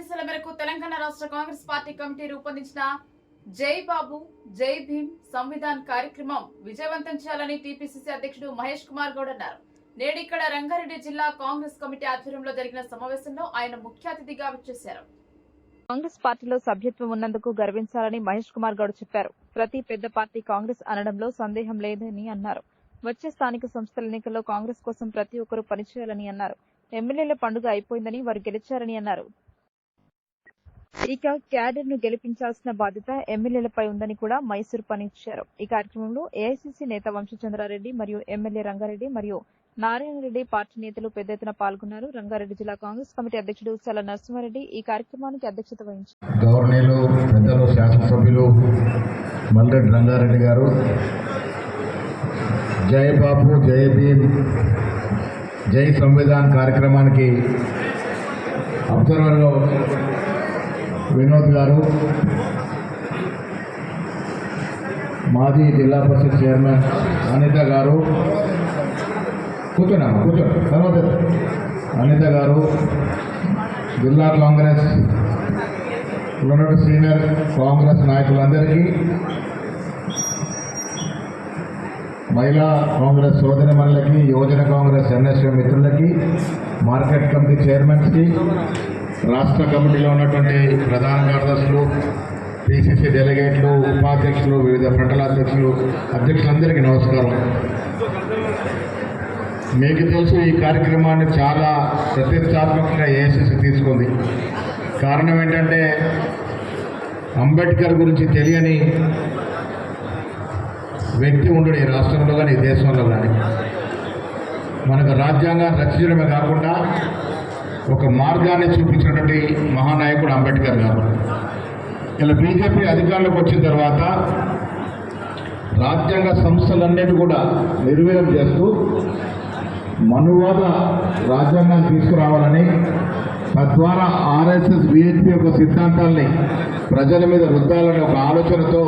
రాష్ట్ర Congress party committee రూపొందించిన జై బాబు జై భీమ్ సంవిధాన్ కార్యక్రమం విజయవంతం చేయాలని టీపీసీసీ అధ్యక్షుడు మహేష్ కుమార్ గౌడ్ అన్నారు. నేడు ఇక్కడ రంగారెడ్డి జిల్లా కాంగ్రెస్ కమిటీ ఆధ్వర్యంలో జరిగిన సమావేశంలో ఆయన ముఖ్య అతిథిగా విచ్చేశారు. కాంగ్రెస్ పార్టీలో సభ్యత్వం ఉన్నందుకు గర్వించాలని మహేష్ కుమార్ గౌడ్ చెప్పారు. ప్రతి పెద్ద పార్టీ కాంగ్రెస్ అనడంలో సందేహం లేదని అన్నారు. వచ్చే స్థానిక సంస్థల ఎన్నికల్లో కాంగ్రెస్ కోసం ప్రతి ఒక్కరూ పనిచేయాలని అన్నారు. ఎమ్మెల్యేల పండుగ అయిపోయిందని వారు గెలిచారని అన్నారు. ఇక క్యాడర్ను గెలిపించాల్సిన బాధ్యత ఎమ్మెల్యేలపై ఉందని కూడా మైసూర్ పనిచ్చారు ఈ కార్యక్రమంలో ఏఐసీసీ నేత వంశచంద్రారెడ్డి మరియు ఎమ్మెల్యే రంగారెడ్డి మరియు నారాయణరెడ్డి పార్టీ నేతలు పెద్ద ఎత్తున పాల్గొన్నారు. రంగారెడ్డి జిల్లా కాంగ్రెస్ కమిటీ అధ్యక్షుడు సల నరసింహారెడ్డి ఈ కార్యక్రమానికి అధ్యక్షత వహించారు. పెద్దలు శాసనసభ్యులు మల్లెడ్డి రంగారెడ్డి గారు జై బాబు జై భీమ్ జై సంవిధాన్ కార్యక్రమానికి అబ్జర్వర్గా వినోద్ గారు మాజీ జిల్లా పరిషత్ చైర్మన్ అనిత గారు. కూర్చోనమ్మా కూర్చో తర్వాత అనిత గారు జిల్లా కాంగ్రెస్ ఉన్నటువంటి సీనియర్ కాంగ్రెస్ నాయకులందరికీ మహిళా కాంగ్రెస్ సోదరి మనులకి యువజన కాంగ్రెస్ ఎన్ఎస్ఎం మిత్రులకి మార్కెట్ కమిటీ చైర్మన్స్కి రాష్ట్ర కమిటీలో ఉన్నటువంటి ప్రధాన కార్యదర్శులు పిసిసి డెలిగేట్లు ఉపాధ్యక్షులు వివిధ ఫ్రంటల అధ్యక్షులు అధ్యక్షులందరికీ నమస్కారం. మీకు తెలుసు ఈ కార్యక్రమాన్ని చాలా ప్రతిష్టాత్మకంగా ఏఎస్ఎస్ తీసుకుంది. కారణం ఏంటంటే అంబేద్కర్ గురించి తెలియని వ్యక్తి ఉండడు ఈ రాష్ట్రంలో కానీ ఈ దేశంలో కానీ మనకు రాజ్యాంగాన్ని రచించడమే కాకుండా ఒక మార్గాన్ని చూపించినటువంటి మహానాయకుడు అంబేద్కర్ గారు. ఇలా బీజేపీ అధికారంలోకి వచ్చిన తర్వాత రాజ్యాంగ సంస్థలన్నిటి కూడా నిర్వీర్యం చేస్తూ మనువాద రాజ్యాంగాన్ని తీసుకురావాలని తద్వారా ఆర్ఎస్ఎస్ బీహెచ్పీ యొక్క సిద్ధాంతాల్ని ప్రజల మీద రుద్దాలనే ఒక ఆలోచనతో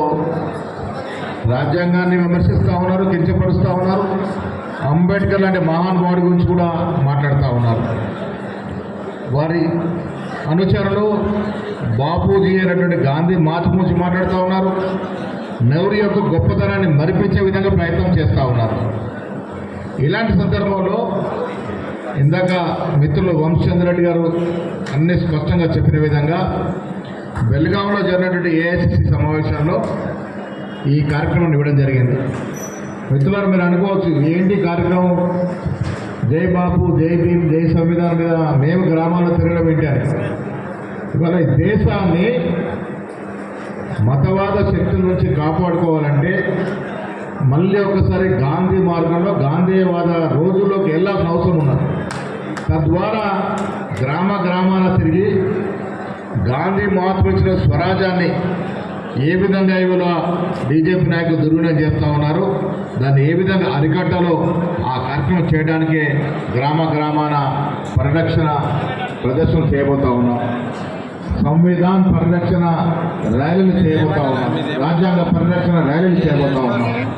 రాజ్యాంగాన్ని విమర్శిస్తూ ఉన్నారు కించపరుస్తూ ఉన్నారు. అంబేద్కర్ లాంటి మహానుభావుడి గురించి కూడా మాట్లాడుతూ ఉన్నారు. వారి అనుచరులు బాపూజీ అనేటువంటి గాంధీ మాత మాట్లాడుతూ ఉన్నారు. నెహ్రూ యొక్క గొప్పతనాన్ని మరిపించే విధంగా ప్రయత్నం చేస్తూ ఉన్నారు. ఇలాంటి సందర్భంలో ఇందాక మిత్రులు వంశచంద్రెడ్డి గారు అన్ని స్పష్టంగా చెప్పిన విధంగా బెల్గాంలో జరిగినటువంటి ఏఐసిసి సమావేశంలో ఈ కార్యక్రమం ఇవ్వడం జరిగింది. మిత్రులను మీరు అనుకోవచ్చు ఏంటి కార్యక్రమం? జై బాపు జై భీమ్ జై సంవిధానం మీద మేము గ్రామాల్లో తిరగడం ఏంటారు ఇవాళ ఈ దేశాన్ని మతవాద శక్తుల నుంచి కాపాడుకోవాలంటే మళ్ళీ ఒకసారి గాంధీ మార్గంలో గాంధీవాద రోజుల్లోకి వెళ్ళాల్సిన అవసరం ఉన్నది. తద్వారా గ్రామ గ్రామాల తిరిగి గాంధీ మహాత్మ ఇచ్చిన స్వరాజ్యాన్ని ఏ విధంగా ఇవాళ బీజేపీ నాయకులు దుర్వినియోగం చేస్తూ ఉన్నారు? దాన్ని ఏ విధంగా అరికట్టాలో ఆ కార్యక్రమం చేయడానికే గ్రామ గ్రామాన పరిరక్షణ ప్రదర్శన చేయబోతా ఉన్నాం. సంవిధాన్ పరిరక్షణ ర్యాలీలు చేయబోతా ఉన్నాం. రాజ్యాంగ పరిరక్షణ ర్యాలీలు చేయబోతా ఉన్నాం.